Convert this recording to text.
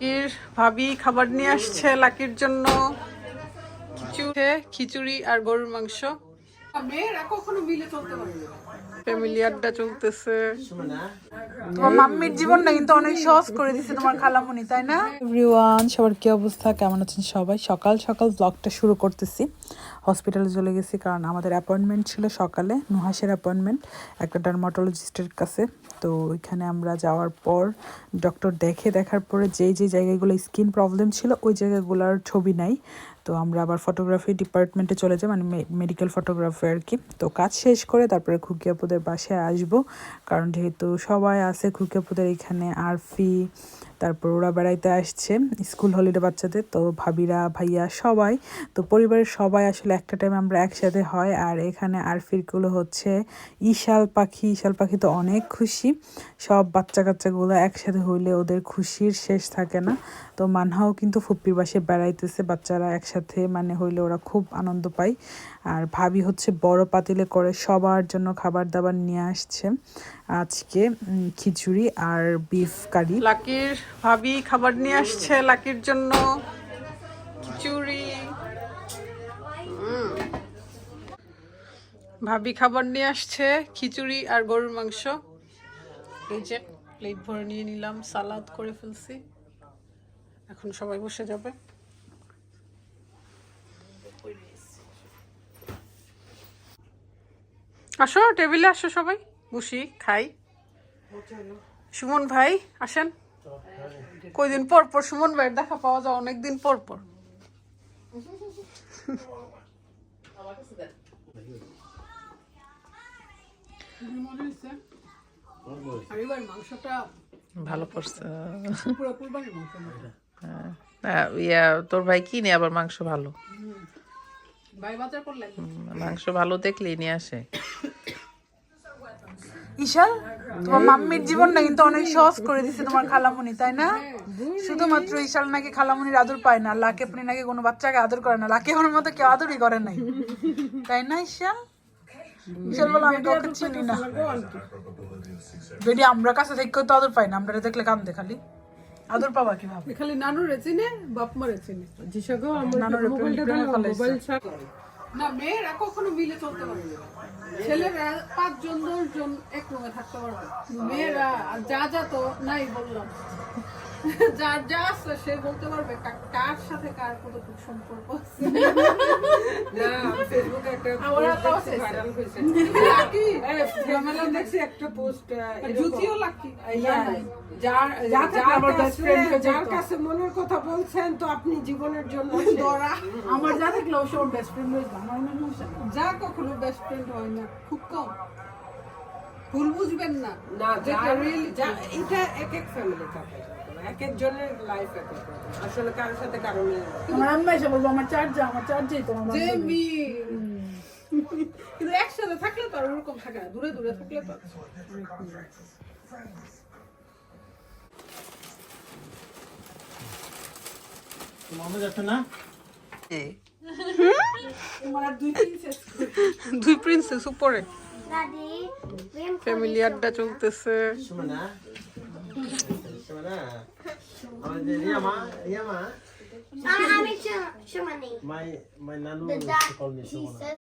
লাকির ভাবি খাবার নিয়ে আসছে লাকির জন্য। খিচুড়ি আর গরুর মাংস। ফ্যামিলি চলতেছে। তোমার জীবনটা কিন্তু অনেক সহজ করে দিছে তোমার খালামুনি, তাই না? এভরিওয়ান সবার কি অবস্থা? কেমন আছেন সবাই? সকাল সকাল ব্লগটা শুরু করতেছি। হসপিটালে চলে গেছি, কারণ আমাদের অ্যাপয়েন্টমেন্ট ছিল সকালে নুহাসের অ্যাপয়েন্টমেন্ট একটা ডার্মাটোলজিস্টের কাছে। তো ওইখানে আমরা যাওয়ার পর ডক্টর দেখে দেখার পরে যেই যে জায়গাগুলো স্কিন প্রবলেম ছিল, ওই জায়গাগুলোর ছবি নাই। তো আমরা আবার ফটোগ্রাফি ডিপার্টমেন্টে চলে যাই মানে মেডিকেল ফটোগ্রাফি আর কি। তো কাজ শেষ করে তারপরে খুকিয়াপুদের বাসায় আসব, কারণ যেহেতু সবাই আছে, খুকিয়াপুদের এখানে আরফি তারপর ওরা বেড়াইতে আসছে। স্কুল হলিডে বাচ্চাদের, তো ভাবিরা, ভাইয়া, সবাই। তো পরিবারের সবাই আসলে একটা টাইম আমরা একসাথে হয়। আর এখানে আরফিরগুলো হচ্ছে ইশাল পাখি। ইশাল পাখি তো অনেক খুশি। সব বাচ্চা কাচ্চাগুলো একসাথে হইলে ওদের খুশির শেষ থাকে না। তো মানহাও কিন্তু ফুপ্পির বাসে বেড়াইতেছে, বাচ্চারা একসাথে। মানে হইলে ওরা খুব আনন্দ পায়। আর ভাবি হচ্ছে বড় পাতিলে করে সবার জন্য খাবার দাবার নিয়ে আসছে। আজকে খিচুড়ি আর বিফ কারি লাকির ভাবি খাবার নিয়ে আসছে লাকির জন্য। খিচুড়ি। ভাবি খাবার নিয়ে আসছে, খিচুড়ি আর গরুর মাংস। এই যে প্লেট ভরে নিয়ে নিলাম, সালাদ করে ফেলছি। এখন সবাই বসে যাবে। আসো টেবিলে আসো সবাই। বসি খাই। সুমন ভাই আসেন। কয়দিন পর পর সুমন ভাইয়ের দেখা পাওয়া যায় অনেকদিন পর পর। ভালো। হ্যাঁ, ইয়া তোর ভাই কিনে আবার মাংস ভালো? ভাই বাজার করলেন মাংস ভালো দেখলেই নিয়ে আসে। ইশাল তোমার মাম্মির জীবনটা কিন্তু অনেক সহজ করে দিছে তোমার খালামুনি তাই না? শুধুমাত্র ইশাল নাকি খালামুনির আদর পায় না লাকে আপনি নাকি কোনো বাচ্চাকে আদর করে না লাকে আমার মতো কেউ আদরই করে নাই। তাই না ইশাল ইশাল বলে আমি কাউকে চিনি না। যদি আমরা কাছে থেকে তো আদর পাই না আমরা দেখলে কান্দে খালি। আদর পাবা কীভাবে? খালি বাপ নানুর প্রেমে ফেলাইছে। না, মেয়েরা কখনো মিলে চলতে পারবে। ছেলেরা পাঁচজন, দশজন এক রুমে থাকতে পারবে মেয়েরা যা যা তো নাই বললাম যার যা আছে সে বলতে পারবে কার সাথে কার কতটুকু সম্পর্ক আছে। যার যার যার আমার best কাছে- friend কে যার যেত। কাছে মনের কথা বলছেন তো আপনি জীবনের জন্য দরা। আমার যা দেখলে বেস্ট ফ্রেন্ড হয়েছে আমার মনে যা কখনো বেস্ট ফ্রেন্ড হয় না খুব কম। ভুল বুঝবেন না। না এটা এক এক ফ্যামিলি থাকে এক একজনের লাইফ এক এক আসলে কারোর সাথে কারও নেই। আমার আম্মা এসে বলব আমার চার্জ আমার চার্জেই তোমার যে কিন্তু একসাথে থাকলে তো আর ওরকম থাকে না দূরে দূরে থাকলে তো আর। দুই প্রিন্সেস উপরে। ফ্যামিলি আড্ডা চলতেছে। రియమా రియమా మై మై నన్ను కాల్ మీ